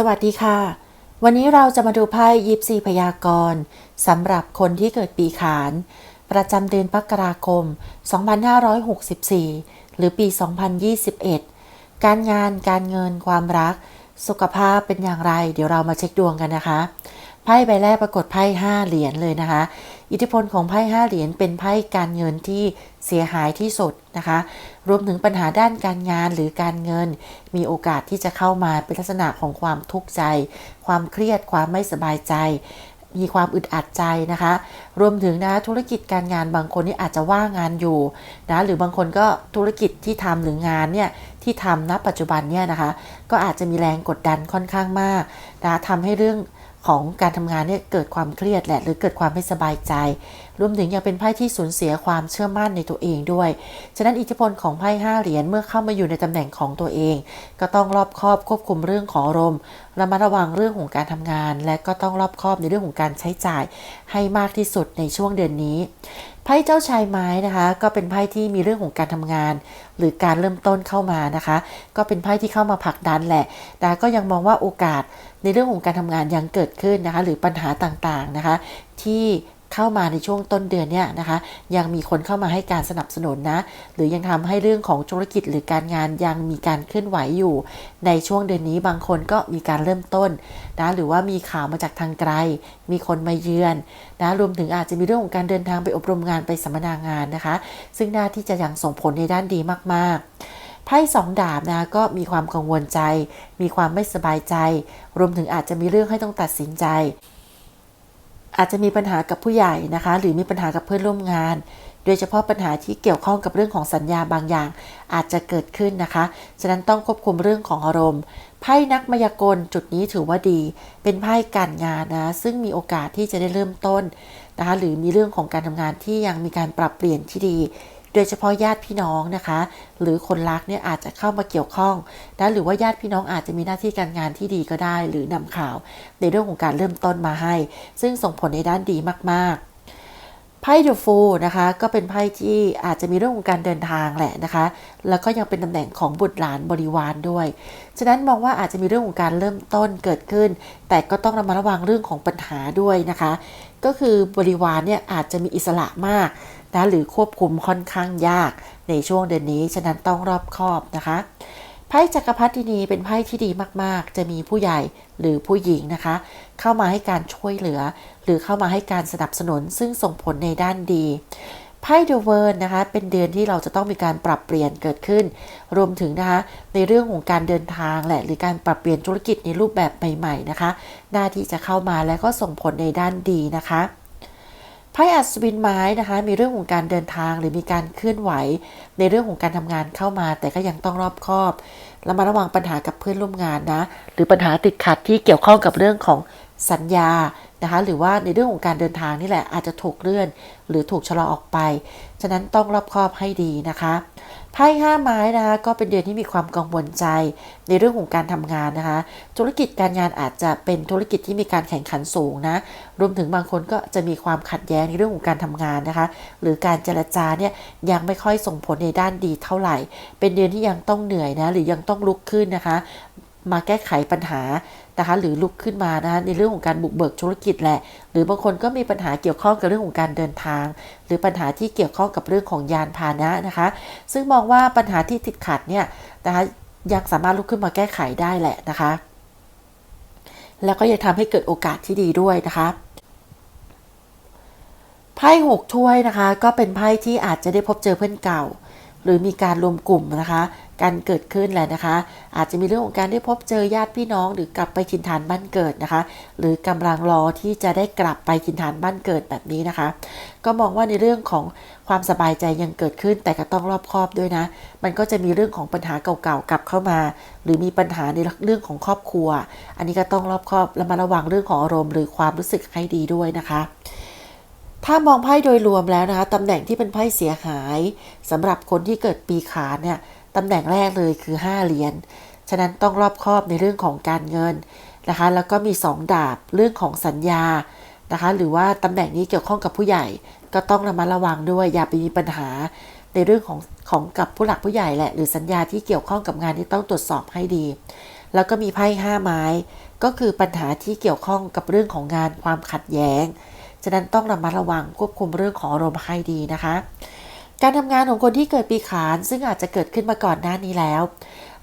สวัสดีค่ะ วันนี้เราจะมาดูไพ่ยิปซีพยากรณ์สำหรับคนที่เกิดปีขาน ประจำเดือนมกราคม 2564 หรือปี 2021 การงานการเงินความรัก สุขภาพเป็นอย่างไร เดี๋ยวเรามาเช็คดวงกันนะคะไพ่ใบแรกปรากฏไพ่5เหรียญเลยนะคะ อิทธิพลของไพ่5เหรียญเป็นไพ่การเงินที่เสียหายที่สุดนะคะ รวมถึงปัญหาด้านการงานหรือการเงิน มีโอกาสที่จะเข้ามาเป็นลักษณะของความทุกข์ใจ ความเครียดความไม่สบายใจ มีความอึดอัดใจนะคะ รวมถึงนะธุรกิจการงานบางคนนี่อาจจะว่างงานอยู่นะหรือบางคนก็ธุรกิจที่ทำหรืองานเนี่ยที่ทำณปัจจุบันเนี่ยนะคะ ก็อาจจะมีแรงกดดันค่อนข้างมากนะทำให้เรื่อง ของการทำงานเนี่ยเกิดความเครียดแหละหรือเกิดความไม่สบายใจ รวมถึงยังเป็นไพ่ที่สูญเสียความเชื่อมั่นในตัวเองด้วย ฉะนั้นอิทธิพลของไพ่ห้าเหรียญเมื่อเข้ามาอยู่ในตำแหน่งของตัวเอง ก็ต้องรอบคอบควบคุมเรื่องของอารมณ์ระมัดระวังเรื่องของการทำงาน และก็ต้องรอบคอบในเรื่องของการใช้จ่ายให้มากที่สุดในช่วงเดือนนี้ ไพ่เจ้าชายไม้นะคะ ก็เป็นไพ่ที่มีเรื่องของการทำงาน หรือการเริ่มต้นเข้ามานะคะ ก็เป็นไพ่ที่เข้ามาผลักดันแหละแต่ก็ยังมองว่าโอกาสในเรื่องของการทำงานยังเกิดขึ้นนะคะ หรือปัญหาต่างๆนะคะ ที่ เข้ามาในช่วงต้นเดือนเนี่ยนะคะ ยังมีคนเข้ามาให้การสนับสนุนนะ หรือยังทำให้เรื่องของธุรกิจหรือการงานยังมีการเคลื่อนไหวอยู่ ในช่วงเดือนนี้บางคนก็มีการเริ่มต้นนะหรือว่ามีข่าวมาจากทางไกล มีคนมาเยือนนะรวมถึงอาจจะมีเรื่องของการเดินทางไปอบรมงานไปสัมมนางานนะคะ ซึ่งน่าที่จะยังส่งผลในด้านดีมากๆไพ่สองดาบนะก็มีความกังวลใจ มีความไม่สบายใจ รวมถึงอาจจะมีเรื่องให้ต้องตัดสินใจ อาจจะมีปัญหากับผู้ใหญ่นะคะ หรือมีปัญหากับเพื่อนร่วมงาน โดยเฉพาะปัญหาที่เกี่ยวข้องกับเรื่องของสัญญาบางอย่าง อาจจะเกิดขึ้นนะคะ ฉะนั้นต้องควบคุมเรื่องของอารมณ์ไพ่นักมายากลจุดนี้ถือว่าดี เป็นไพ่การงานนะซึ่งมีโอกาสที่จะได้เริ่มต้นนะคะหรือมีเรื่องของการทำงานที่ยังมีการปรับเปลี่ยนที่ดี โดยเฉพาะญาติพี่น้องนะคะ หรือคนรักเนี่ยอาจจะเข้ามาเกี่ยวข้องนะหรือว่าญาติพี่น้องอาจจะมีหน้าที่การงานที่ดีก็ได้ หรือนำข่าวในเรื่องของการเริ่มต้นมาให้ ซึ่งส่งผลในด้านดีมากๆไพ่เดอะฟูนะคะก็เป็นไพ่ที่อาจจะมีเรื่องของการเดินทางแหละนะคะ แล้วก็ยังเป็นตำแหน่งของบุตรหลานบริวารด้วย ฉะนั้นมองว่าอาจจะมีเรื่องของการเริ่มต้นเกิดขึ้น แต่ก็ต้องระมัดระวังเรื่องของปัญหาด้วยนะคะ ก็คือบริวารเนี่ยอาจจะมีอิสระมาก นะหรือควบคุมค่อนข้างยากในช่วงเดือนนี้ ฉะนั้นต้องรอบคอบนะคะไพ่จักรพรรดินีเป็นไพ่ที่ดีมากๆ จะมีผู้ใหญ่หรือผู้หญิงนะคะ เข้ามาให้การช่วยเหลือ หรือเข้ามาให้การสนับสนุน ซึ่งส่งผลในด้านดีไพ่เดอะเวิร์นะคะ เป็นเดือนที่เราจะต้องมีการปรับเปลี่ยนเกิดขึ้น รวมถึงนะคะ ในเรื่องของการเดินทางแหละ หรือการปรับเปลี่ยนธุรกิจในรูปแบบใหม่ๆนะคะ หน้าที่จะเข้ามาและก็ส่งผลในด้านดีนะคะ ไพ่อัศวินไม้นะคะ มีเรื่องของการเดินทางหรือมีการเคลื่อนไหว ในเรื่องของการทำงานเข้ามา แต่ก็ยังต้องรอบคอบระมัดระวังปัญหากับเพื่อนร่วมงานนะ หรือปัญหาติดขัดที่เกี่ยวข้องกับเรื่องของสัญญานะคะหรือว่าในเรื่องของการเดินทางนี่แหละอาจจะถูกเลื่อน หรือถูกชะลอออกไป ฉะนั้นต้องรอบคอบให้ดีนะคะไพ่ห้าไม้นะคะก็เป็นเดือนที่มีความกังวลใจในเรื่องของการทำงานนะคะ ธุรกิจการงานอาจจะเป็นธุรกิจที่มีการแข่งขันสูงนะ รวมถึงบางคนก็จะมีความขัดแย้งในเรื่องของการทำงานนะคะ หรือการเจรจาเนี่ยยังไม่ค่อยส่งผลในด้านดีเท่าไหร่ เป็นเดือนที่ยังต้องเหนื่อยนะหรือยังต้องลุกขึ้นนะคะ มาแก้ไขปัญหา นะคะหรือลุกขึ้นมานะคะในเรื่องของการบุกเบิกธุรกิจแหละ หรือบางคนก็มีปัญหาเกี่ยวข้องกับเรื่องของการเดินทาง หรือปัญหาที่เกี่ยวข้องกับเรื่องของยานพาหนะนะคะ ซึ่งมองว่าปัญหาที่ติดขัดเนี่ยนะคะยังสามารถลุกขึ้นมาแก้ไขได้แหละนะคะ แล้วก็จะทำให้เกิดโอกาสที่ดีด้วยนะคะไพ่หกถ้วยนะคะ ก็เป็นไพ่ที่อาจจะได้พบเจอเพื่อนเก่า หรือมีการรวมกลุ่มนะคะการเกิดขึ้นแหละนะคะ อาจจะมีเรื่องของการได้พบเจอญาติพี่น้อง หรือกลับไปถิ่นฐานบ้านเกิดนะคะ หรือกำลังรอที่จะได้กลับไปถิ่นฐานบ้านเกิดแบบนี้นะคะ ก็มองว่าในเรื่องของความสบายใจยังเกิดขึ้น แต่ก็ต้องรอบคอบด้วยนะ มันก็จะมีเรื่องของปัญหาเก่าๆกลับเข้ามา หรือมีปัญหาในเรื่องของครอบครัว อันนี้ก็ต้องรอบคอบและมาระวังเรื่องของอารมณ์ หรือความรู้สึกให้ดีด้วยนะคะ ถ้ามองไพ่โดยรวมแล้วนะคะตำแหน่งที่เป็นไพ่เสียหายสำหรับคนที่เกิดปีขานเนี่ยตำแหน่งแรกเลยคือ 5เหรียญฉะนั้นต้องรอบคอบในเรื่องของการเงินนะคะ แล้วก็มี 2 ดาบเรื่องของสัญญานะคะ หรือว่าตำแหน่งนี้เกี่ยวข้องกับผู้ใหญ่ ก็ต้องระมัดระวังด้วยอย่าไปมีปัญหาในเรื่องของของกับผู้หลักผู้ใหญ่แหละ หรือสัญญาที่เกี่ยวข้องกับงานที่ต้องตรวจสอบให้ดี แล้วก็มีไพ่ห้าไม้ ก็คือปัญหาที่เกี่ยวข้องกับเรื่องของงานความขัดแย้ง ฉะนั้นต้องระมัดระวังควบคุมเรื่องของอารมณ์ให้ดีนะคะ การทำงานของคนที่เกิดปีขานซึ่งอาจจะเกิดขึ้นมาก่อนหน้านี้แล้ว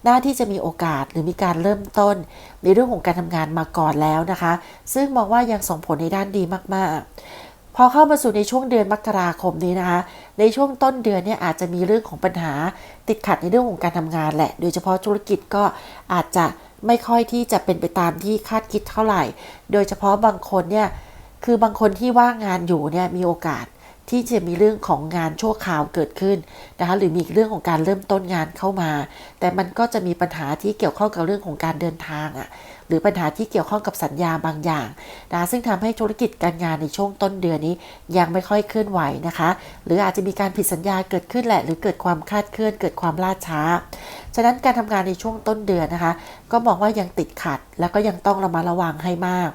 หน้าที่จะมีโอกาสหรือมีการเริ่มต้น ในเรื่องของการทำงานมาก่อนแล้วนะคะ ซึ่งมองว่ายังส่งผลในด้านดีมาก ๆพอเข้ามาสู่ในช่วงเดือนมกราคมนี้นะคะ ในช่วงต้นเดือนเนี่ยอาจจะมีเรื่องของปัญหาติดขัดในเรื่องของการทำงานแหละ โดยเฉพาะธุรกิจก็อาจจะไม่ค่อยที่จะเป็นไปตามที่คาดคิดเท่าไหร่ โดยเฉพาะบางคนเนี่ย คือบางคนที่ว่างงานอยู่เนี่ยมีโอกาสที่จะมีเรื่องของงานชั่วคราวเกิดขึ้นนะคะหรือมีเรื่องของการเริ่มต้นงานเข้ามา แต่มันก็จะมีปัญหาที่เกี่ยวข้องกับเรื่องของการเดินทางอะ่ะหรือปัญหาที่เกี่ยวข้องกับสัญญาบางอย่างนะซึ่งทำให้ธุรกิจการงานในช่วงต้นเดือนนี้ยังไม่ค่อยเคลื่อนไหวนะคะ หรืออาจจะมีการผิดสัญญาเกิดขึ้นแหละ หรือเกิดความคลาดเคลื่อน เกิดความล่าช้า ฉะนั้นการทำงานในช่วงต้นเดือนนะคะก็มองว่ายังติดขัด แล้วก็ยังต้องระมัดระวังให้มาก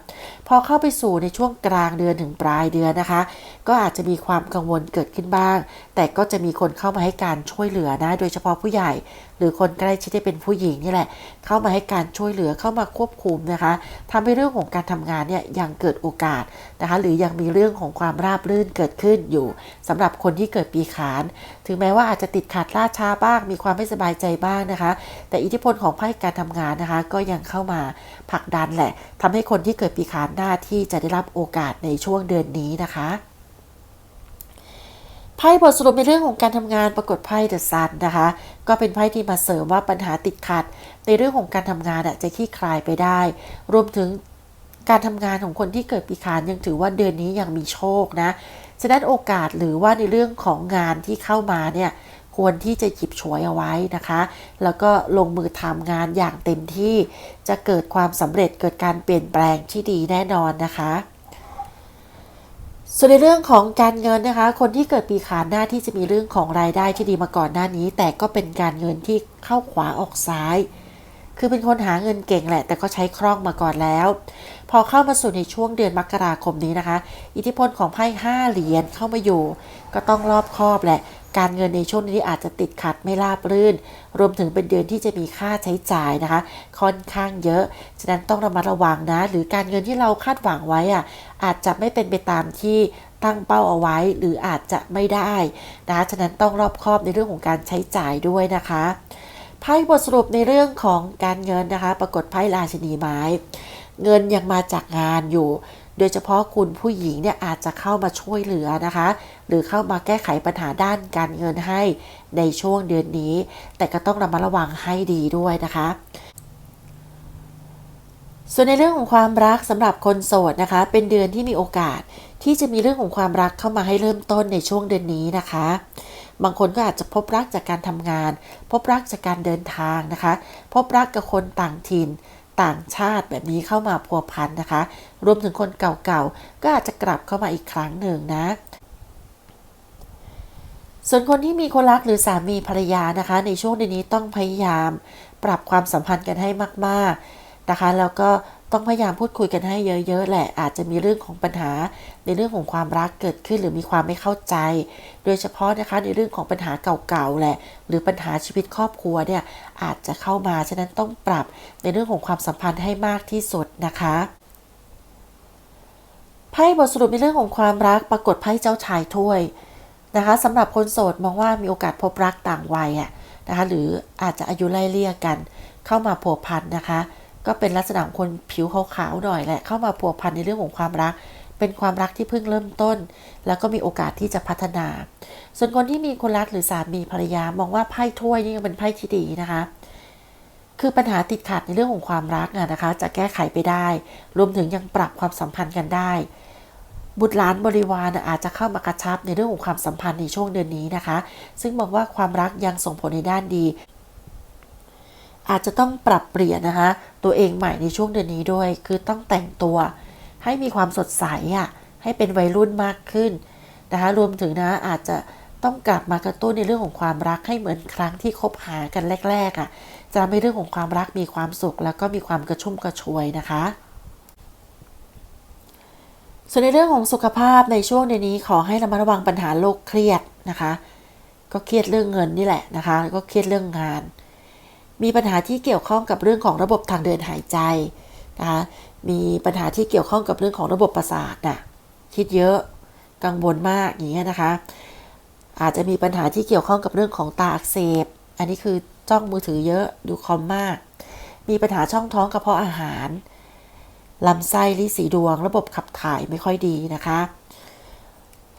พอเข้าไปสู่ในช่วงกลางเดือนถึงปลายเดือนนะคะ ก็อาจจะมีความกังวลเกิดขึ้นบ้าง แต่ก็จะมีคนเข้ามาให้การช่วยเหลือนะ โดยเฉพาะผู้ใหญ่ หรือคนใกล้ชิดที่เป็นผู้หญิงนี่แหละ เข้ามาให้การช่วยเหลือเข้ามาควบคุมนะคะทำให้เรื่องของการทำงานเนี่ยยังเกิดโอกาสนะคะ หรือยังมีเรื่องของความราบรื่นเกิดขึ้นอยู่สำหรับคนที่เกิดปีขาน ถึงแม้ว่าอาจจะติดขัดล่าช้าบ้าง มีความไม่สบายใจบ้างนะคะ แต่อิทธิพลของไพ่การทำงานนะคะ ก็ยังเข้ามาผลักดันแหละทำให้คนที่เกิดปีขานหน้าที่จะได้รับโอกาสในช่วงเดือนนี้นะคะ ไพ่บทสรุปในเรื่องของการทำงานปรากฏไพ่เดอะซันนะคะ ก็เป็นไพ่ที่มาเสริมว่าปัญหาติดขัด ในเรื่องของการทำงานจะคลี่คลายไปได้ รวมถึงการทำงานของคนที่เกิดปีขานยังถือว่าเดือนนี้ยังมีโชคนะฉะนั้นโอกาสหรือว่าในเรื่องของงานที่เข้ามาเนี่ยควรที่จะหยิบฉวยเอาไว้นะคะ แล้วก็ลงมือทำงานอย่างเต็มที่ จะเกิดความสำเร็จเกิดการเปลี่ยนแปลงที่ดีแน่นอนนะคะ ส่วนในเรื่องของการเงินนะคะ คนที่เกิดปีขานหน้าที่จะมีเรื่องของรายได้ที่ดีมาก่อนหน้านี้ แต่ก็เป็นการเงินที่เข้าขวาออกซ้าย คือเป็นคนหาเงินเก่งแหละ แต่ก็ใช้คล่องมาก่อนแล้ว พอเข้ามาสู่ในช่วงเดือนมกราคมนี้นะคะ อิทธิพลของไพ่ห้าเหรียญเข้ามาอยู่ ก็ต้องรอบคอบแหละ การเงินในช่วงนี้อาจจะติดขัดไม่ราบรื่น รวมถึงเป็นเดือนที่จะมีค่าใช้จ่ายนะคะ ค่อนข้างเยอะ ฉะนั้นต้องระมัดระวังนะ หรือการเงินที่เราคาดหวังไว้อะอาจจะไม่เป็นไปตามที่ตั้งเป้าเอาไว้หรืออาจจะไม่ได้นะคะฉะนั้นต้องรอบคอบในเรื่องของการใช้จ่ายด้วยนะคะไพ่บทสรุปในเรื่องของการเงินนะคะ ปรากฏไพ่ราชินีไม้ เงินยังมาจากงานอยู่ โดยเฉพาะคุณผู้หญิงเนี่ยอาจจะเข้ามาช่วยเหลือนะคะ หรือเข้ามาแก้ไขปัญหาด้านการเงินให้ในช่วงเดือนนี้ แต่ก็ต้องระมัดระวังให้ดีด้วยนะคะส่วนในเรื่องของความรักสำหรับคนโสดนะคะ เป็นเดือนที่มีโอกาสที่จะมีเรื่องของความรักเข้ามาให้เริ่มต้นในช่วงเดือนนี้นะคะ บางคนก็อาจจะพบรักจากการทำงาน พบรักจากการเดินทางนะคะ พบรักกับคนต่างถิ่น ต่างชาติแบบนี้เข้ามาพัวพันนะคะ รวมถึงคนเก่าๆ ก็อาจจะกลับเข้ามาอีกครั้งหนึ่งนะ ส่วนคนที่มีคนรักหรือสามีภรรยานะคะ ในช่วงเดนี้ต้องพยายามปรับความสัมพันธ์กันให้มาก ๆนะคะ แล้วก็ ต้องพยายามพูดคุยกันให้เยอะๆแหละ อาจจะมีเรื่องของปัญหาในเรื่องของความรักเกิดขึ้นหรือมีความไม่เข้าใจ โดยเฉพาะนะคะในเรื่องของปัญหาเก่าๆแหละ หรือปัญหาชีวิตครอบครัวเนี่ยอาจจะเข้ามาฉะนั้นต้องปรับในเรื่องของความสัมพันธ์ให้มากที่สุดนะคะไพ่บทสรุปในเรื่องของความรักปรากฏไพ่เจ้าชายถ้วยนะคะสำหรับคนโสดมองว่ามีโอกาสพบรักต่างวัยอะนะคะหรืออาจจะอายุไล่เลี่ยกันเข้ามาผัวพันนะคะ ก็เป็นลักษณะของคนผิวขาวๆหน่อยแหละเข้ามาพัวพันในเรื่องของความรัก เป็นความรักที่เพิ่งเริ่มต้น แล้วก็มีโอกาสที่จะพัฒนา ส่วนคนที่มีคนรักหรือสามีภรรยามองว่าไพ่ถ้วยนี่เป็นไพ่ที่ดีนะคะคือปัญหาติดขัดในเรื่องของความรักนะคะ จะแก้ไขไปได้ รวมถึงยังปรับความสัมพันธ์กันได้ บุตรหลานบริวารอาจจะเข้ามากระชับในเรื่องของความสัมพันธ์ในช่วงเดือนนี้นะคะ ซึ่งมองว่าความรักยังส่งผลในด้านดี อาจจะต้องปรับเปลี่ยนนะคะ ตัวเองใหม่ในช่วงเดือนนี้ด้วย คือต้องแต่งตัว ให้มีความสดใสอะให้เป็นวัยรุ่นมากขึ้นนะคะรวมถึงนะอาจจะต้องกลับมากระตุ้นในเรื่องของความรักให้เหมือนครั้งที่คบหากันแรกๆอะจะทำให้เรื่องของความรักมีความสุข แล้วก็มีความกระชุ่มกระชวยนะคะ ส่วนในเรื่องของสุขภาพในช่วงเดือนนี้ขอให้ระมัดระวังปัญหาโรคเครียดนะคะ ก็เครียดเรื่องเงินนี่แหละนะคะ ก็เครียดเรื่องงาน มีปัญหาที่เกี่ยวข้องกับเรื่องของระบบทางเดินหายใจนะคะมีปัญหาที่เกี่ยวข้องกับเรื่องของระบบประสาทน่ะคิดเยอะกังวลมากอย่างเงี้ยนะคะ อาจจะมีปัญหาที่เกี่ยวข้องกับเรื่องของตาอักเสบ อันนี้คือจ้องมือถือเยอะดูคอมมาก มีปัญหาช่องท้องกระเพาะอาหารลำไส้ลิสีดวง ระบบขับถ่ายไม่ค่อยดีนะคะ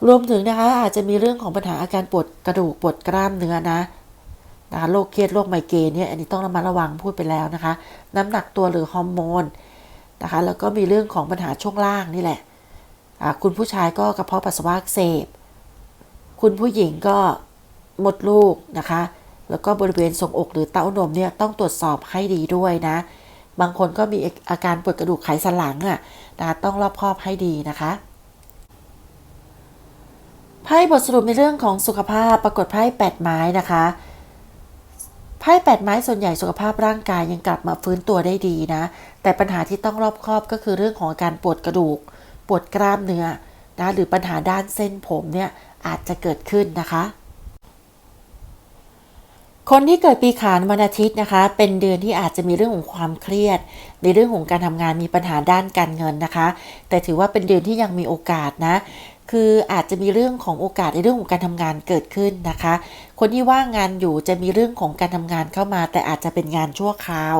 รวมถึงนะคะอาจจะมีเรื่องของปัญหาอาการปวดกระดูกปวดกล้ามเนื้อนะ นะคะโรคเครียดโรคไมเกรนเนี่ยอันนี้ต้องระมัดระวังพูดไปแล้วนะคะ น้ำหนักตัวหรือฮอร์โมนนะคะแล้วก็มีเรื่องของปัญหาช่วงล่างนี่แหละคุณผู้ชายก็กระเพาะปัสสาวะอักเสบ คุณผู้หญิงก็มดลูกนะคะ แล้วก็บริเวณทรงอกหรือเต้านมเนี่ยต้องตรวจสอบให้ดีด้วยนะ บางคนก็มีอาการปวดกระดูกไขสันหลังอะ่ะนะคะต้องรอบคอบให้ดีนะคะไพ่บทสรุปในเรื่องของสุขภาพปรากฏไพ่แปดไม้นะคะ ไพ่แปดไม้ส่วนใหญ่สุขภาพร่างกายยังกลับมาฟื้นตัวได้ดีนะ แต่ปัญหาที่ต้องรอบคอบก็คือเรื่องของอาการปวดกระดูก ปวดกล้ามเนื้อนะหรือปัญหาด้านเส้นผมเนี่ยอาจจะเกิดขึ้นนะคะ คนที่เกิดปีขานวันอาทิตย์นะคะ เป็นเดือนที่อาจจะมีเรื่องของความเครียด ในเรื่องของการทำงานมีปัญหาด้านการเงินนะคะ แต่ถือว่าเป็นเดือนที่ยังมีโอกาสนะ คืออาจจะมีเรื่องของโอกาสในเรื่องของการทำงานเกิดขึ้นนะคะ คนที่ว่างงานอยู่จะมีเรื่องของการทำงานเข้ามา แต่อาจจะเป็นงานชั่วคราว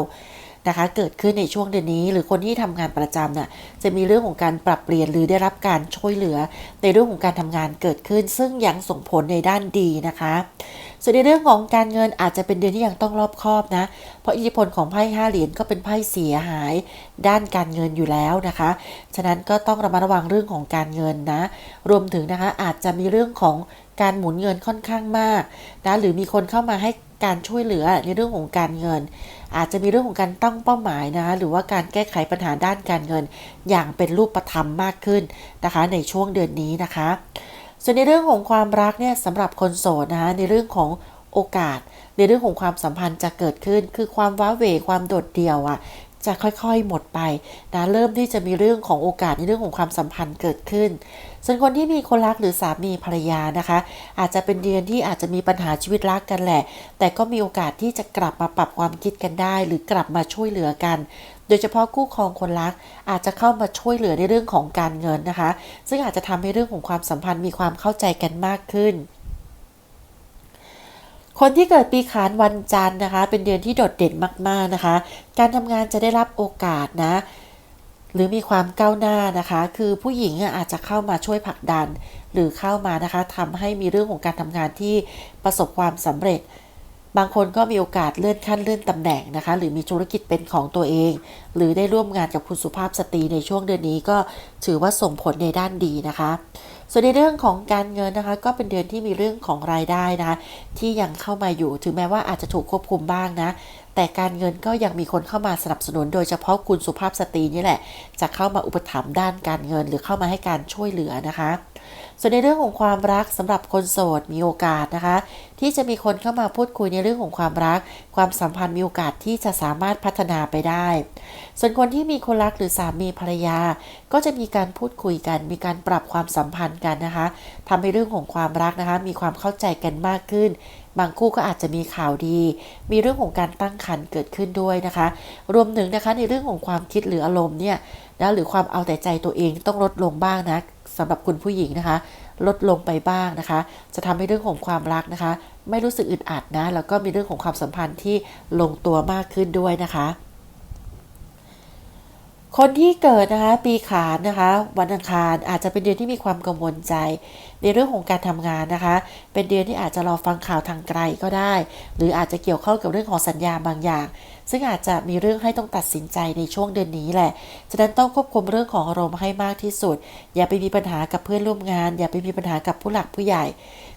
นะคะ เกิดขึ้นในช่วงเดือนนี้ หรือคนที่ทำงานประจำเนี่ยจะมีเรื่องของการปรับเปลี่ยนหรือได้รับการช่วยเหลือ ในเรื่องของการทำงานเกิดขึ้น ซึ่งยังส่งผลในด้านดีนะคะ ส่วนในเรื่องของการเงินอาจจะเป็นเดือนที่ยังต้องรอบคอบนะ เพราะอิทธิพลของไพ่ห้าเหรียญก็เป็นไพ่เสียหาย ด้านการเงินอยู่แล้วนะคะ ฉะนั้นก็ต้องระมัดระวังเรื่องของการเงินนะ รวมถึงนะคะอาจจะมีเรื่องของการหมุนเงินค่อนข้างมากนะหรือมีคนเข้ามาให้การช่วยเหลือในเรื่องของการเงิน อาจจะมีเรื่องของการตั้งเป้าหมายนะคะหรือว่าการแก้ไขปัญหาด้านการเงิน อย่างเป็นรูปธรรมมากขึ้นนะคะ ในช่วงเดือนนี้นะคะ ส่วนในเรื่องของความรักเนี่ยสำหรับคนโสดนะคะในเรื่องของโอกาส ในเรื่องของความสัมพันธ์จะเกิดขึ้น คือความว้าเหวความโดดเดี่ยวอะจะค่อยๆหมดไปนะเริ่มที่จะมีเรื่องของโอกาสในเรื่องของความสัมพันธ์เกิดขึ้น ส่วนคนที่มีคนรักหรือสามีภรรยานะคะ อาจจะเป็นเดือนที่อาจจะมีปัญหาชีวิตรักกันแหละ แต่ก็มีโอกาสที่จะกลับมาปรับความคิดกันได้ หรือกลับมาช่วยเหลือกัน โดยเฉพาะคู่ครองคนรัก อาจจะเข้ามาช่วยเหลือในเรื่องของการเงินนะคะ ซึ่งอาจจะทำให้เรื่องของความสัมพันธ์มีความเข้าใจกันมากขึ้นคนที่เกิดปีขานวันจันทร์นะคะ เป็นเดือนที่โดดเด่นมาก ๆนะคะ การทำงานจะได้รับโอกาสนะ หรือมีความก้าวหน้านะคะ คือผู้หญิงอะอาจจะเข้ามาช่วยผลักดัน หรือเข้ามานะคะทำให้มีเรื่องของการทำงานที่ประสบความสำเร็จ บางคนก็มีโอกาสเลื่อนขั้นเลื่อนตำแหน่งนะคะ หรือมีธุรกิจเป็นของตัวเอง หรือได้ร่วมงานกับคุณสุภาพสตรีในช่วงเดือนนี้ก็ถือว่าส่งผลในด้านดีนะคะส่วนในเรื่องของการเงินนะคะก็เป็นเดือนที่มีเรื่องของรายได้นะคะที่ยังเข้ามาอยู่ถึงแม้ว่าอาจจะถูกควบคุมบ้างนะ แต่การเงินก็ยังมีคนเข้ามาสนับสนุน โดยเฉพาะคุณสุภาพสตรีนี่แหละ จะเข้ามาอุปถัมภ์ด้านการเงินหรือเข้ามาให้การช่วยเหลือนะคะ ส่วนในเรื่องของความรักสำหรับคนโสดมีโอกาสนะคะ ที่จะมีคนเข้ามาพูดคุยในเรื่องของความรัก ความสัมพันธ์มีโอกาสที่จะสามารถพัฒนาไปได้ ส่วนคนที่มีคนรักหรือสามีภรรยา ก็จะมีการพูดคุยกัน มีการปรับความสัมพันธ์กันนะคะทำให้เรื่องของความรักนะคะ มีความเข้าใจกันมากขึ้น บางคู่ก็อาจจะมีข่าวดี มีเรื่องของการตั้งครรภ์เกิดขึ้นด้วยนะคะ รวมถึงนะคะในเรื่องของความคิดหรืออารมณ์เนี่ยนะหรือความเอาแต่ใจตัวเองต้องลดลงบ้างนะ สำหรับคุณผู้หญิงนะคะ ลดลงไปบ้างนะคะ จะทำให้เรื่องของความรักนะคะ ไม่รู้สึกอึดอัดนะ แล้วก็มีเรื่องของความสัมพันธ์ที่ลงตัวมากขึ้นด้วยนะคะ คนที่เกิดนะคะปีขานนะคะ วันอังคารอาจจะเป็นเดือนที่มีความกังวลใจ ในเรื่องของการทำงานนะคะ เป็นเดือนที่อาจจะรอฟังข่าวทางไกลก็ได้ หรืออาจจะเกี่ยวข้องกับเรื่องของสัญญาบางอย่าง ซึ่งอาจจะมีเรื่องให้ต้องตัดสินใจในช่วงเดือนนี้แหละ ฉะนั้นต้องควบคุมเรื่องของอารมณ์ให้มากที่สุด อย่าไปมีปัญหากับเพื่อนร่วมงาน อย่าไปมีปัญหากับผู้หลักผู้ใหญ่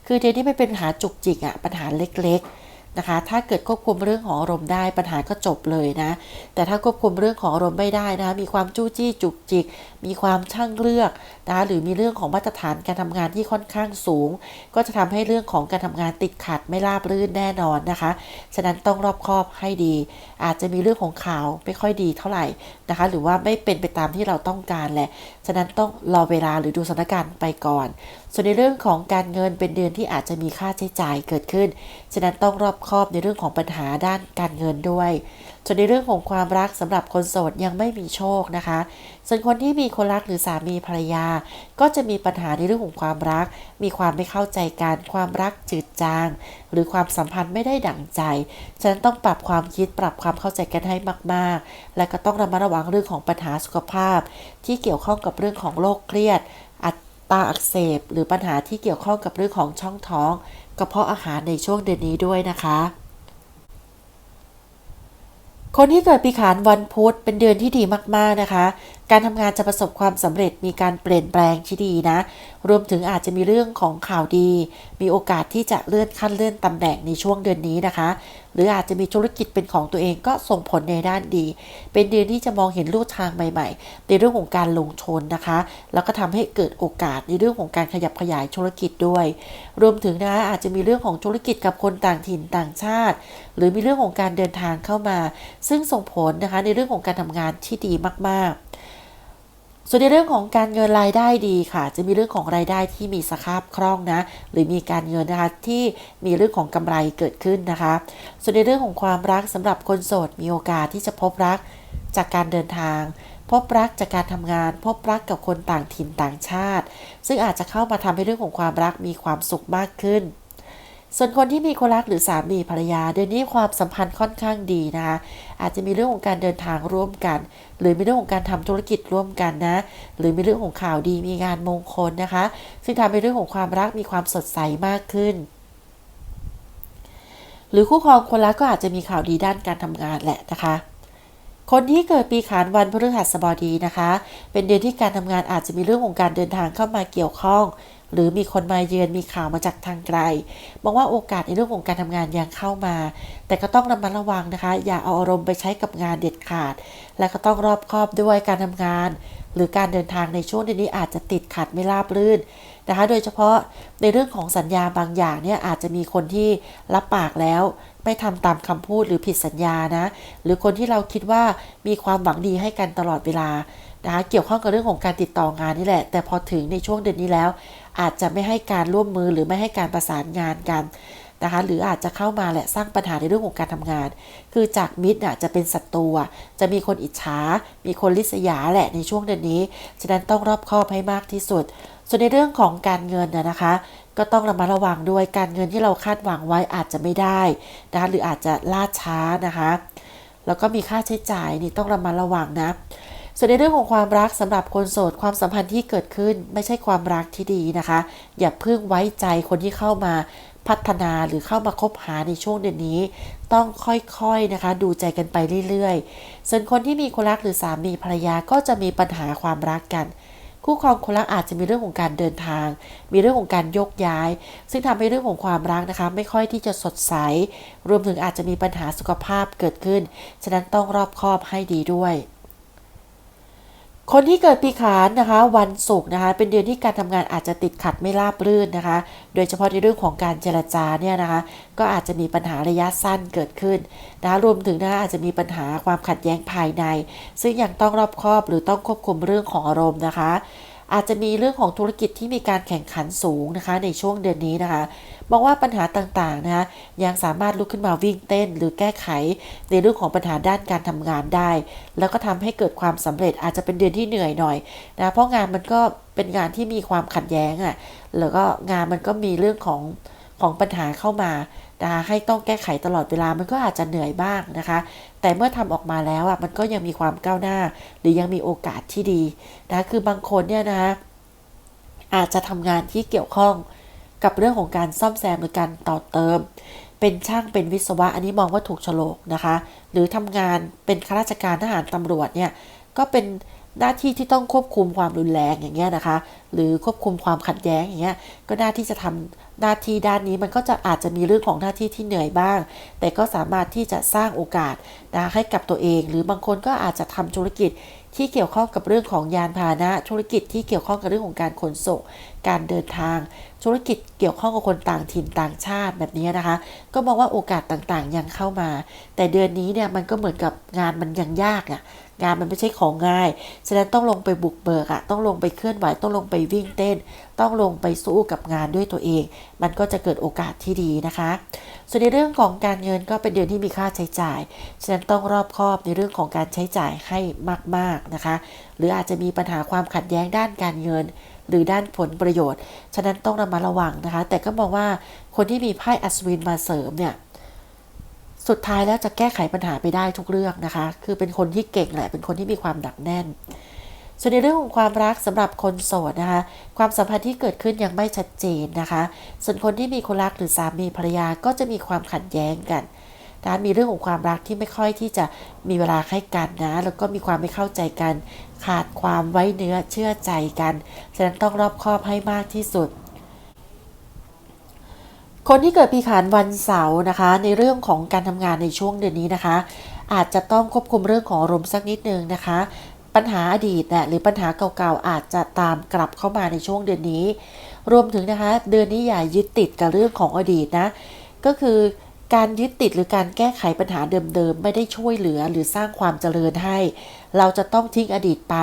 คือเดือนนี้ไม่เป็นปัญหาจุกจิกอะปัญหาเล็กๆ นะคะ ถ้าเกิดควบคุมเรื่องของอารมณ์ได้ปัญหาก็จบเลยนะ แต่ถ้าควบคุมเรื่องของอารมณ์ไม่ได้นะ มีความจู้จี้จุกจิก มีความช่างเลือกนะคะหรือมีเรื่องของมาตรฐานการทำงานที่ค่อนข้างสูง ก็จะทำให้เรื่องของการทำงานติดขัดไม่ราบรื่นแน่นอนนะคะ ฉะนั้นต้องรอบคอบให้ดี อาจจะมีเรื่องของข่าวไม่ค่อยดีเท่าไหร่นะคะ หรือว่าไม่เป็นไปตามที่เราต้องการแหละ ฉะนั้นต้องรอเวลาหรือดูสถานการณ์ไปก่อน ส่วนในเรื่องของการเงินเป็นเดือนที่อาจจะมีค่าใช้จ่ายเกิดขึ้น ฉะนั้นต้องรอบคอบในเรื่องของปัญหาด้านการเงินด้วย ส่วนในเรื่องของความรักสำหรับคนโสดยังไม่มีโชคนะคะ ส่วนคนที่มีคนรักหรือสามีภรรยา ก็จะมีปัญหาในเรื่องของความรัก มีความไม่เข้าใจกันความรักจืดจาง หรือความสัมพันธ์ไม่ได้ดั่งใจ ฉะนั้นต้องปรับความคิดปรับความเข้าใจกันให้มาก ๆ และก็ต้องระมัดระวังเรื่องของปัญหาสุขภาพ ที่เกี่ยวข้องกับเรื่องของโรคเครียด อัตราอักเสบ หรือปัญหาที่เกี่ยวข้องกับเรื่องของช่องท้องกระเพาะอาหารในช่วงเดือนนี้ด้วยนะคะ คนที่เกิดปีขานวันพุธเป็นเดือนที่ดีมากๆนะคะ การทำงานจะประสบความสำเร็จมีการเปลี่ยนแปลงที่ดีนะ รวมถึงอาจจะมีเรื่องของข่าวดี มีโอกาสที่จะเลื่อนขั้นเลื่อนตำแหน่งในช่วงเดือนนี้นะคะ หรืออาจจะมีธุรกิจเป็นของตัวเองก็ส่งผลในด้านดี เป็นเดือนที่จะมองเห็นลู่ทางใหม่ ๆ ในเรื่องของการลงทุนนะคะ แล้วก็ทำให้เกิดโอกาสในเรื่องของการขยับขยายธุรกิจด้วย รวมถึงนะคะอาจจะมีเรื่องของธุรกิจกับคนต่างถิ่นต่างชาติ หรือมีเรื่องของการเดินทางเข้ามา ซึ่งส่งผลนะคะในเรื่องของการทำงานที่ดีมากๆ ส่วนในเรื่องของการเงินรายได้ดีค่ะ จะมีเรื่องของรายได้ที่มีสภาพคล่องนะ หรือมีการเงินนะคะที่มีเรื่องของกำไรเกิดขึ้นนะคะ ส่วนในเรื่องของความรักสำหรับคนโสดมีโอกาสที่จะพบรักจากการเดินทาง พบรักจากการทำงาน พบรักกับคนต่างถิ่นต่างชาติ ซึ่งอาจจะเข้ามาทำให้เรื่องของความรักมีความสุขมากขึ้น ส่วนคนที่มีคนรักหรือสามีภรรยา เดือนนี้ความสัมพันธ์ค่อนข้างดีนะคะอาจจะมีเรื่องของการเดินทางร่วมกัน หรือมีเรื่องของการทำธุรกิจร่วมกันนะ หรือมีเรื่องของข่าวดีมีงานมงคลนะคะ ซึ่งทำให้เรื่องของความรักมีความสดใสมากขึ้นหรือคู่ครองคนรักก็อาจจะมีข่าวดีด้านการทำงานแหละนะคะ คนที่เกิดปีขานวันพฤหัสบดีนะคะ เป็นเดือนที่การทำงานอาจจะมีเรื่องของการเดินทางเข้ามาเกี่ยวข้อง หรือมีคนมาเยือนมีข่าวมาจากทางไกลมองว่าโอกาสในเรื่องของการทำงานยังเข้ามา แต่ก็ต้องระมัดระวังนะคะ อย่าเอาอารมณ์ไปใช้กับงานเด็ดขาด และก็ต้องรอบคอบด้วยการทำงาน หรือการเดินทางในช่วงเดือนนี้อาจจะติดขัดไม่ราบรื่นนะคะ โดยเฉพาะในเรื่องของสัญญาบางอย่างเนี่ยอาจจะมีคนที่รับปากแล้วไม่ทำตามคำพูดหรือผิดสัญญานะ หรือคนที่เราคิดว่ามีความหวังดีให้กันตลอดเวลานะคะเกี่ยวข้องกับเรื่องของการติดต่องานนี่แหละ แต่พอถึงในช่วงเดือนนี้แล้ว อาจจะไม่ให้การร่วมมือหรือไม่ให้การประสานงานกันนะคะหรืออาจจะเข้ามาแหละสร้างปัญหาในเรื่องของการทำงาน คือจากมิตรน่ะจะเป็นศัตรูจะมีคนอิจฉา มีคนลิษยาแหละในช่วงเดือนนี้ ฉะนั้นต้องรอบคอบให้มากที่สุด ส่วนในเรื่องของการเงินนะนะคะ ก็ต้องระมัดระวังด้วยการเงินที่เราคาดหวังไว้อาจจะไม่ได้นะคะหรืออาจจะล่าช้านะคะ แล้วก็มีค่าใช้จ่ายนี่ต้องระมัดระวังนะ ส่วนในเรื่องของความรักสำหรับคนโสดความสัมพันธ์ที่เกิดขึ้นไม่ใช่ความรักที่ดีนะคะ อย่าเพิ่งไว้ใจคนที่เข้ามาพัฒนาหรือเข้ามาคบหาในช่วงเดือนนี้ ต้องค่อยๆนะคะ ดูใจกันไปเรื่อยๆ ส่วนคนที่มีคนรักหรือสามีภรรยาก็จะมีปัญหาความรักกันคู่ครองคนรักอาจจะมีเรื่องของการเดินทาง มีเรื่องของการยกย้าย ซึ่งทำให้เรื่องของความรักนะคะ ไม่ค่อยที่จะสดใส รวมถึงอาจจะมีปัญหาสุขภาพเกิดขึ้น ฉะนั้นต้องรอบคอบให้ดีด้วย คนที่เกิดปีขานนะคะ วันศุกร์นะคะ เป็นเดือนที่การทำงานอาจจะติดขัดไม่ราบรื่นนะคะ โดยเฉพาะในเรื่องของการเจรจาเนี่ยนะคะ ก็อาจจะมีปัญหาระยะสั้นเกิดขึ้นนะะรวมถึงนะคะอาจจะมีปัญหาความขัดแย้งภายใน ซึ่งยังต้องรอบคอบหรือต้องควบคุมเรื่องของอารมณ์นะคะ อาจจะมีเรื่องของธุรกิจที่มีการแข่งขันสูงนะคะ ในช่วงเดือนนี้นะคะมองว่าปัญหาต่างๆนะคะยังสามารถลุกขึ้นมาวิ่งเต้น หรือแก้ไขในเรื่องของปัญหาด้านการทำงานได้ แล้วก็ทำให้เกิดความสำเร็จอาจจะเป็นเดือนที่เหนื่อยหน่อยนะเพราะงานมันก็เป็นงานที่มีความขัดแย้งอะ่ะแล้วก็งานมันก็มีเรื่องของของปัญหาเข้ามา นะคะให้ต้องแก้ไขตลอดเวลามันก็อาจจะเหนื่อยบ้างนะคะ แต่เมื่อทำออกมาแล้วอะมันก็ยังมีความก้าวหน้า หรือยังมีโอกาสที่ดีนะคือบางคนเนี่ยนะอาจจะทำงานที่เกี่ยวข้องกับเรื่องของการซ่อมแซมหรือการต่อเติม เป็นช่างเป็นวิศวะอันนี้มองว่าถูกโฉลกนะคะ หรือทำงานเป็นข้าราชการทหารตำรวจเนี่ยก็เป็น หน้าที่ที่ต้องควบคุมความรุนแรงอย่างเงี้ยนะคะ หรือควบคุมความขัดแย้งอย่างเงี้ยก็หน้าที่จะทำหน้าที่ด้านนี้มันก็จะอาจจะมีเรื่องของหน้าที่ที่เหนื่อยบ้าง แต่ก็สามารถที่จะสร้างโอกาสนะให้กับตัวเอง หรือบางคนก็อาจจะทำธุรกิจที่เกี่ยวข้องกับเรื่องของยานพาหนะ ธุรกิจที่เกี่ยวข้องกับเรื่องของการขนส่ง การเดินทาง ธุรกิจเกี่ยวข้องกับคนต่างถิ่นต่างชาติแบบนี้นะคะ ก็มองว่าโอกาสต่างๆยังเข้ามา แต่เดือนนี้เนี่ยมันก็เหมือนกับงานมันยังยากอะ งานมันไม่ใช่ของง่าย ฉะนั้นต้องลงไปบุกเบิกอะต้องลงไปเคลื่อนไหว ต้องลงไปวิ่งเต้น ต้องลงไปสู้กับงานด้วยตัวเอง มันก็จะเกิดโอกาสที่ดีนะคะ ส่วนในเรื่องของการเงินก็เป็นเดือนที่มีค่าใช้จ่าย ฉะนั้นต้องรอบคอบในเรื่องของการใช้จ่ายให้มาก ๆนะคะ หรืออาจจะมีปัญหาความขัดแย้งด้านการเงิน หรือด้านผลประโยชน์ ฉะนั้นต้องระมัดระวังนะคะ แต่ก็มองว่าคนที่มีไพ่อัศวินมาเสริมเนี่ย สุดท้ายแล้วจะแก้ไขปัญหาไปได้ทุกเรื่องนะคะ คือเป็นคนที่เก่งแหละเป็นคนที่มีความหนักแน่น ส่วนในเรื่องของความรักสำหรับคนโสดนะคะ ความสัมพันธ์ที่เกิดขึ้นยังไม่ชัดเจนนะคะ ส่วนคนที่มีคนรักหรือสามีภรรยาก็จะมีความขัดแย้งกันนะมีเรื่องของความรักที่ไม่ค่อยที่จะมีเวลาให้กันนะ แล้วก็มีความไม่เข้าใจกัน ขาดความไว้เนื้อเชื่อใจกัน ฉะนั้นต้องรอบคอบให้มากที่สุด คนที่เกิดปีขานวันเสาร์นะคะ ในเรื่องของการทำงานในช่วงเดือนนี้นะคะ อาจจะต้องควบคุมเรื่องของอารมณ์สักนิดนึงนะคะ ปัญหาอดีตเนี่ยหรือปัญหาเก่าๆอาจจะตามกลับเข้ามาในช่วงเดือนนี้ รวมถึงนะคะ เดือนนี้อย่ายึดติดกับเรื่องของอดีตนะก็คือการยึดติดหรือการแก้ไขปัญหาเดิมๆ ไม่ได้ช่วยเหลือหรือสร้างความเจริญให้ เราจะต้องทิ้งอดีตไป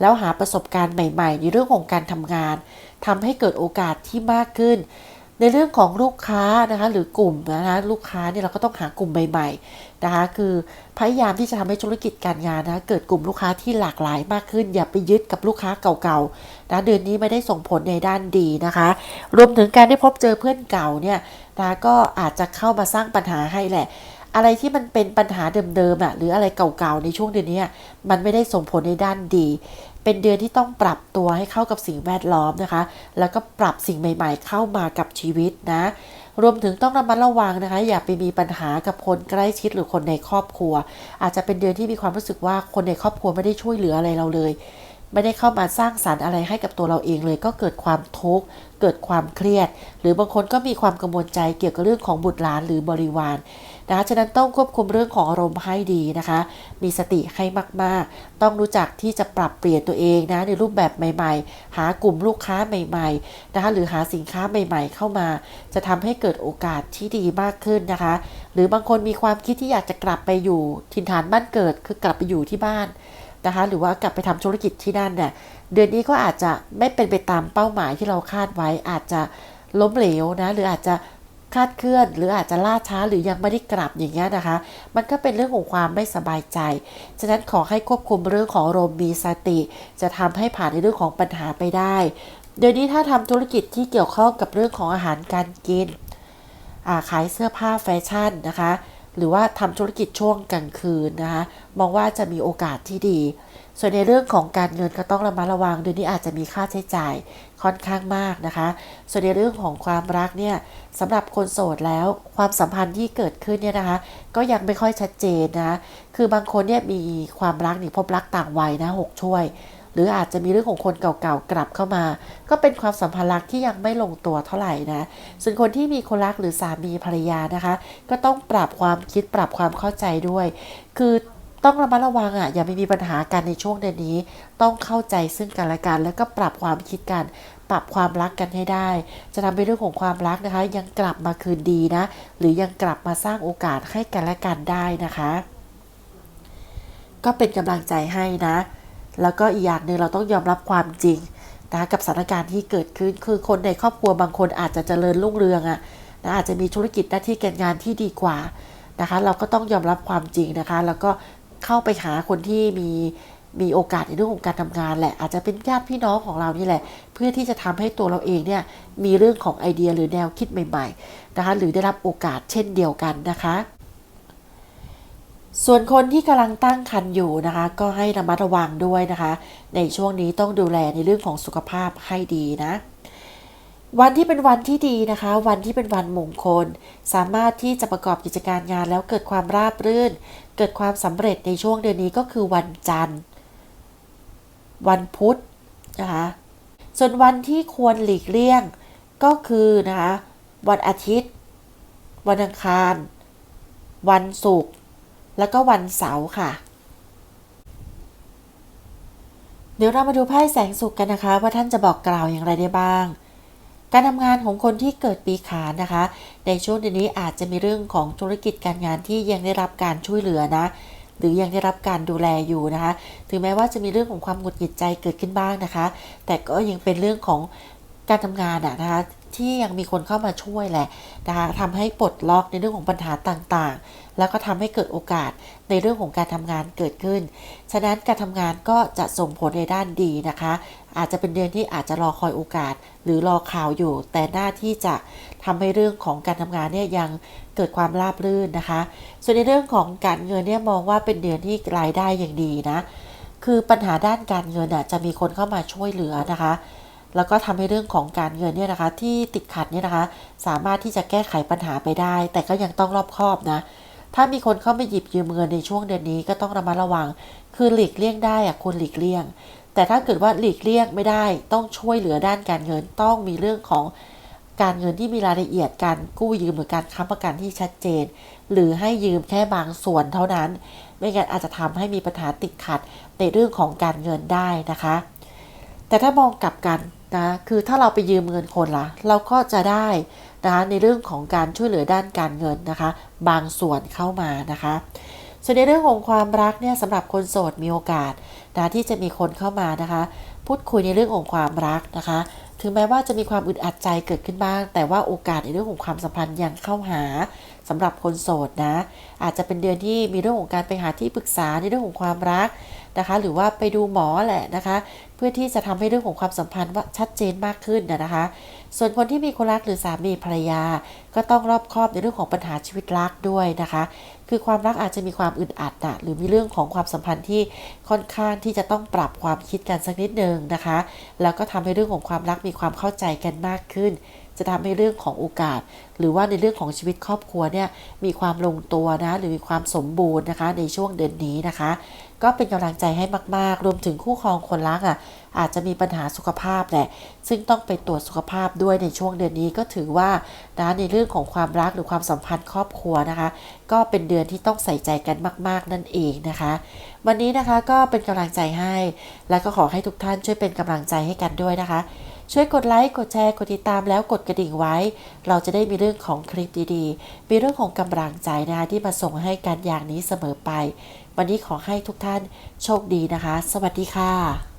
แล้วหาประสบการณ์ใหม่ ๆ ในเรื่องของการทำงานทำให้เกิดโอกาสที่มากขึ้น ในเรื่องของลูกค้านะคะหรือกลุ่มนะคะลูกค้าเนี่ยเราก็ต้องหากลุ่มใหม่ๆนะคะคือพยายามที่จะทำให้ธุรกิจการงานนะเกิดกลุ่มลูกค้าที่หลากหลายมากขึ้น อย่าไปยึดกับลูกค้าเก่าๆนะเดือนนี้ไม่ได้ส่งผลในด้านดีนะคะ รวมถึงการได้พบเจอเพื่อนเก่าเนี่ยนะก็อาจจะเข้ามาสร้างปัญหาให้แหละอะไรที่มันเป็นปัญหาเดิมๆอะหรืออะไรเก่าๆในช่วงเดือนนี้มันไม่ได้ส่งผลในด้านดี เป็นเดือนที่ต้องปรับตัวให้เข้ากับสิ่งแวดล้อมนะคะ แล้วก็ปรับสิ่งใหม่ ๆ เข้ามากับชีวิตนะ รวมถึงต้องระมัดระวังนะคะ อย่าไปมีปัญหากับคนใกล้ชิดหรือคนในครอบครัว อาจจะเป็นเดือนที่มีความรู้สึกว่าคนในครอบครัวไม่ได้ช่วยเหลืออะไรเราเลย ไม่ได้เข้ามาสร้างสารรค์อะไรให้กับตัวเราเองเลย ก็เกิดความทุกข์เกิดความเครียด หรือบางคนก็มีความกังวลใจเกี่ยวกับเรื่องของบุตรหลานหรือบริวาร นะคะฉะนั้นต้องควบคุมเรื่องของอารมณ์ให้ดีนะคะ มีสติให้มากๆ ต้องรู้จักที่จะปรับเปลี่ยนตัวเองนะในรูปแบบใหม่ ๆ หากลุ่มลูกค้าใหม่ๆนะคะหรือหาสินค้าใหม่ ๆ เข้ามา จะทำให้เกิดโอกาสที่ดีมากขึ้นนะคะ หรือบางคนมีความคิดที่อยากจะกลับไปอยู่ถิ่นฐานบ้านเกิดคือกลับไปอยู่ที่บ้านนะคะหรือว่ากลับไปทำธุรกิจที่นั่นเนี่ยเดือนนี้ก็อาจจะไม่เป็นไปตามเป้าหมายที่เราคาดไว้อาจจะล้มเหลวนะหรืออาจจะ คาดเคลื่อน หรืออาจจะล่าช้าหรือยังไม่ได้กลับอย่างเงี้ยนะคะ มันก็เป็นเรื่องของความไม่สบายใจ ฉะนั้นขอให้ควบคุมเรื่องของอารมณ์มีสติ จะทำให้ผ่านในเรื่องของปัญหาไปได้ เดี๋ยวนี้ถ้าทำธุรกิจที่เกี่ยวข้องกับเรื่องของอาหารการกินขายเสื้อผ้าแฟชั่นนะคะ หรือว่าทำธุรกิจช่วงกลางคืนนะคะมองว่าจะมีโอกาสที่ดี ส่วนในเรื่องของการเงินก็ต้องระมัดระวังเดือนนี้อาจจะมีค่าใช้จ่าย ค่อนข้างมากนะคะ ส่วนในเรื่องของความรักเนี่ยสำหรับคนโสดแล้วความสัมพันธ์ที่เกิดขึ้นเนี่ยนะคะ ก็ยังไม่ค่อยชัดเจนนะคือบางคนเนี่ยมีความรักนี่พบรักต่างวัยนะหกช่วย หรืออาจจะมีเรื่องของคนเก่าๆกลับเข้ามา ก็เป็นความสัมพันธ์รักที่ยังไม่ลงตัวเท่าไหร่นะส่วนคนที่มีคนรักหรือสามีภรรยานะคะ ก็ต้องปรับความคิดปรับความเข้าใจด้วย คือ ต้องระมัดระวังอะอย่าไปมีปัญหากันในช่วงเดือนนี้ ต้องเข้าใจซึ่งกันและกัน แล้วก็ปรับความคิดกัน ปรับความรักกันให้ได้ จะทำให้เรื่องของความรักนะคะ ยังกลับมาคืนดีนะ หรือยังกลับมาสร้างโอกาสให้กันและกันได้นะคะ ก็เป็นกำลังใจให้นะ แล้วก็อีกอย่างหนึ่งเราต้องยอมรับความจริงนะกับสถานการณ์ที่เกิดขึ้นคือคนในครอบครัวบางคนอาจจะเจริญรุ่งเรืองอะนะอาจจะมีธุรกิจหน้าที่การงานที่ดีกว่านะคะ เราก็ต้องยอมรับความจริงนะคะ แล้วก็ เข้าไปหาคนที่มีมีโอกาสในเรื่องของการทำงานแหละ อาจจะเป็นญาติพี่น้องของเรานี่แหละ เพื่อที่จะทำให้ตัวเราเองเนี่ยมีเรื่องของไอเดียหรือแนวคิดใหม่ๆนะคะหรือได้รับโอกาสเช่นเดียวกันนะคะ ส่วนคนที่กำลังตั้งครรภ์อยู่นะคะ ก็ให้ระมัดระวังด้วยนะคะ ในช่วงนี้ต้องดูแลในเรื่องของสุขภาพให้ดีนะ วันที่เป็นวันที่ดีนะคะ วันที่เป็นวันมงคล สามารถที่จะประกอบกิจการงานแล้วเกิดความราบรื่น เกิดความสำเร็จในช่วงเดือนนี้ก็คือวันจันทร์ วันพุธนะคะส่วนวันที่ควรหลีกเลี่ยงก็คือนะคะวันอาทิตย์ วันอังคาร วันศุกร์แล้วก็วันเสาร์ค่ะ เดี๋ยวเรามาดูไพ่แสงสุขกันนะคะ ว่าท่านจะบอกกล่าวอย่างไรได้บ้าง การทำงานของคนที่เกิดปีขานนะคะ ในช่วงเดือนนี้อาจจะมีเรื่องของธุรกิจการงานที่ยังได้รับการช่วยเหลือนะ หรือยังได้รับการดูแลอยู่นะคะ ถึงแม้ว่าจะมีเรื่องของความหงุดหงิดใจเกิดขึ้นบ้างนะคะ แต่ก็ยังเป็นเรื่องของการทำงานอะนะคะที่ยังมีคนเข้ามาช่วยแหละนะคะทำให้ปลดล็อกในเรื่องของปัญหาต่างๆ แล้วก็ทำให้เกิดโอกาสในเรื่องของการทำงานเกิดขึ้น ฉะนั้นการทำงานก็จะส่งผลในด้านดีนะคะ อาจจะเป็นเดือนที่อาจจะรอคอยโอกาส หรือรอข่าวอยู่ แต่หน้าที่จะทำให้เรื่องของการทำงานเนี่ยยังเกิดความราบรื่นนะคะ ส่วนในเรื่องของการเงินเนี่ยมองว่าเป็นเดือนที่รายได้อย่างดีนะ คือปัญหาด้านการเงินอะจะมีคนเข้ามาช่วยเหลือนะคะแล้วก็ทำให้เรื่องของการเงินเนี่ยนะคะ ที่ติดขัดเนี่ยนะคะ สามารถที่จะแก้ไขปัญหาไปได้ แต่ก็ยังต้องรอบคอบนะ ถ้ามีคนเข้ามาหยิบยืมเงินในช่วงเดือนนี้ก็ต้องระมัดระวัง คือหลีกเลี่ยงได้อะควรหลีกเลี่ยง แต่ถ้าเกิดว่าหลีกเลี่ยงไม่ได้ ต้องช่วยเหลือด้านการเงิน ต้องมีเรื่องของการเงินที่มีรายละเอียดการกู้ยืมหรือการค้ำประกันที่ชัดเจน หรือให้ยืมแค่บางส่วนเท่านั้น ไม่งั้นอาจจะทำให้มีปัญหาติดขัดในเรื่องของการเงินได้นะคะ แต่ถ้ามองกลับกันนะคือถ้าเราไปยืมเงินคนละเราก็จะได้ นะคะในเรื่องของการช่วยเหลือด้านการเงินนะคะ บางส่วนเข้ามานะคะ ส่วนในเรื่องของความรักเนี่ยสำหรับคนโสดมีโอกาสนะที่จะมีคนเข้ามานะคะ พูดคุยในเรื่องของความรักนะคะ ถึงแม้ว่าจะมีความอึดอัดใจเกิดขึ้นบ้าง แต่ว่าโอกาสในเรื่องของความสัมพันธ์ยังเข้าหาสำหรับคนโสดนะ อาจจะเป็นเดือนที่มีเรื่องของการไปหาที่ปรึกษาในเรื่องของความรัก นะคะ หรือว่าไปดูหมอแหละนะคะ เพื่อที่จะทำให้เรื่องของความสัมพันธ์ว่าชัดเจนมากขึ้นนะคะ ส่วนคนที่มีคนรักหรือสามีภรรยา ก็ต้องรอบคอบในเรื่องของปัญหาชีวิตรักด้วยนะคะ คือความรักอาจจะมีความอึดอัดนะหรือมีเรื่องของความสัมพันธ์ที่ค่อนข้างที่จะต้องปรับความคิดกันสักนิดนึงนะคะ แล้วก็ทำให้เรื่องของความรักมีความเข้าใจกันมากขึ้นจะทำให้เรื่องของโอกาส หรือว่าในเรื่องของชีวิตครอบครัวเนี่ยมีความลงตัวนะหรือมีความสมบูรณ์นะคะในช่วงเดือนนี้นะคะ ก็เป็นกำลังใจให้มากๆ รวมถึงคู่ครองคนรักอะอาจจะมีปัญหาสุขภาพแหละ ซึ่งต้องไปตรวจสุขภาพด้วยในช่วงเดือนนี้ก็ถือว่านะในเรื่องของความรักหรือความสัมพันธ์ครอบครัวนะคะ ก็เป็นเดือนที่ต้องใส่ใจกันมาก ๆ นั่นเองนะคะ วันนี้นะคะก็เป็นกำลังใจให้ และก็ขอให้ทุกท่านช่วยเป็นกำลังใจให้กันด้วยนะคะ ช่วยกดไลค์กดแชร์กดติดตามแล้วกดกระดิ่งไว้ เราจะได้มีเรื่องของคลิปดีๆ มีเรื่องของกำลังใจนะคะที่มาส่งให้กันอย่างนี้เสมอไป วันนี้ขอให้ทุกท่านโชคดีนะคะ สวัสดีค่ะ